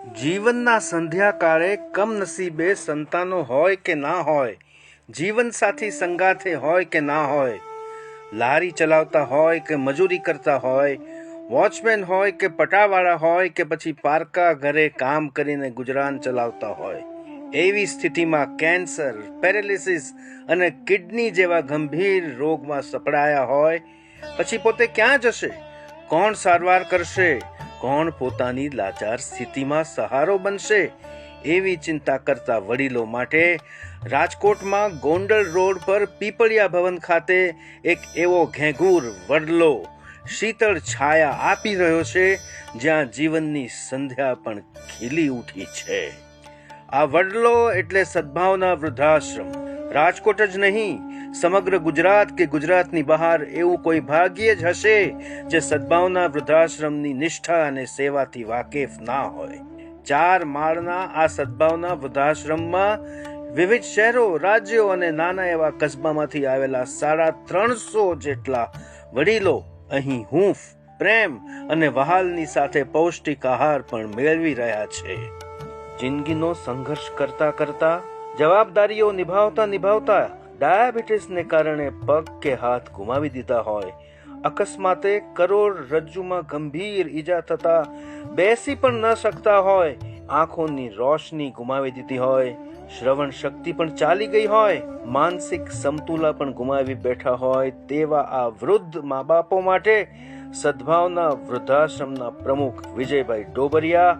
જીવનના સંધ્યાકાળે કમનસીબે સંતાનો હોય કે ના હોય, જીવનસાથી સંગાથે હોય કે ના હોય, લારી ચલાવતા હોય કે મજૂરી કરતા હોય, વોચમેન હોય કે પટાવાળા હોય કે પછી પારકા ઘરે કામ કરીને ગુજરાન ચલાવતા હોય. એવી સ્થિતિમાં કેન્સર, પેરેલિસિસ અને કિડની જેવા ગંભીર રોગમાં સપડાયા હોય, પછી પોતે ક્યાં જશે? કોણ સારવાર કરશે? કોણ પોતાની લાચાર સ્થિતિમાં સહારો બનશે એવી ચિંતા કરતા વડીલો માટે રાજકોટમાં ગોંડલ રોડ પર પીપળિયા ભવન ખાતે એક એવો ઘેઘૂર વડલો શીતળ છાયા આપી રહ્યો છે, જ્યાં જીવનની સંધ્યા પણ ખીલી ઉઠી છે. આ વડલો એટલે સદભાવના વૃદ્ધાશ્રમ. રાજકોટ જ નહીં સમગ્ર ગુજરાત કે ગુજરાતની બહાર એવું કોઈ ભાગ્યે જ હશે જે સદભાવના વૃદ્ધાશ્રમની નિષ્ઠા અને સેવાથી વાકેફ ના હોય. ચાર માળના આ સદભાવના વૃદ્ધાશ્રમમાં વિવિધ શહેરો, રાજ્યો અને નાના એવા કસ્બામાંથી આવેલા સાડા ત્રણસો જેટલા વડીલો અહીં હૂંફ, પ્રેમ અને વહાલની સાથે પૌષ્ટિક આહાર પણ મેળવી રહ્યા છે. જિંદગીનો સંઘર્ષ કરતા કરતા જવાબદારીઓ નિભાવતા નિભાવતા ડાયાબિટીસને કારણે પગ કે હાથ ગુમાવી દીધા હોય. અકસ્માતે કરોડ રજ્જુમાં ગંભીર ઈજા થતા બેસી પણ ન શકતા હોય. આંખોની રોશની ગુમાવી દીધી હોય. શ્રવણ શક્તિ પણ ચાલી ગઈ હોય. માનસિક સમતુલા પણ ગુમાવી બેઠા હોય તેવા આ વૃદ્ધ મા બાપો માટે સદભાવના વૃદ્ધાશ્રમના પ્રમુખ વિજયભાઈ ડોબરિયા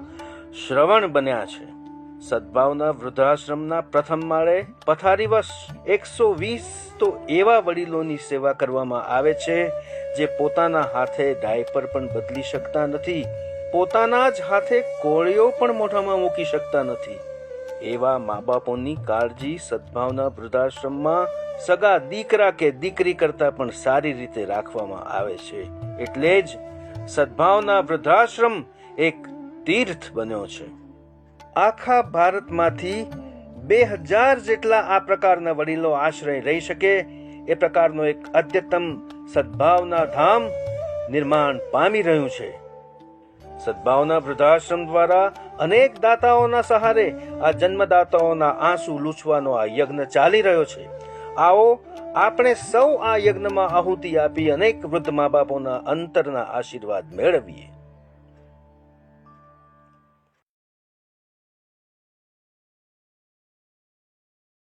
શ્રવણ બન્યા છે. સદભાવના વૃદ્ધાશ્રમના પ્રથમ માળે પથારીવશ એકસો વીસ તો એવા વડીલોની સેવા કરવામાં આવે છે જે પોતાના હાથે ડાયપર પણ બદલી શકતા નથી. પોતાના જ હાથે કોળીઓ પણ મોઢામાં મૂકી શકતા નથી. એવા મા બાપોની કાળજી સદભાવના વૃદ્ધાશ્રમમાં સગા દીકરા કે દીકરી કરતા પણ સારી રીતે રાખવામાં આવે છે. એટલે જ સદભાવના વૃદ્ધાશ્રમ એક તીર્થ બન્યો છે. આખા ભારતમાંથી બે હજાર જેટલા આ પ્રકારના વડીલો આશ્રય રહી શકે એ પ્રકારનો એક અદ્યતમ સદભાવના ધામ નિર્માણ પામી રહ્યું છે. સદભાવના વૃદ્ધાશ્રમ દ્વારા અનેક દાતાઓના સહારે આ જન્મદાતાઓના આંસુ લૂછવાનો આ યજ્ઞ ચાલી રહ્યો છે. આવો આપણે સૌ આ યજ્ઞમાં આહુતિ આપી અનેક વૃદ્ધ મા બાપોના અંતરના આશીર્વાદ મેળવીએ.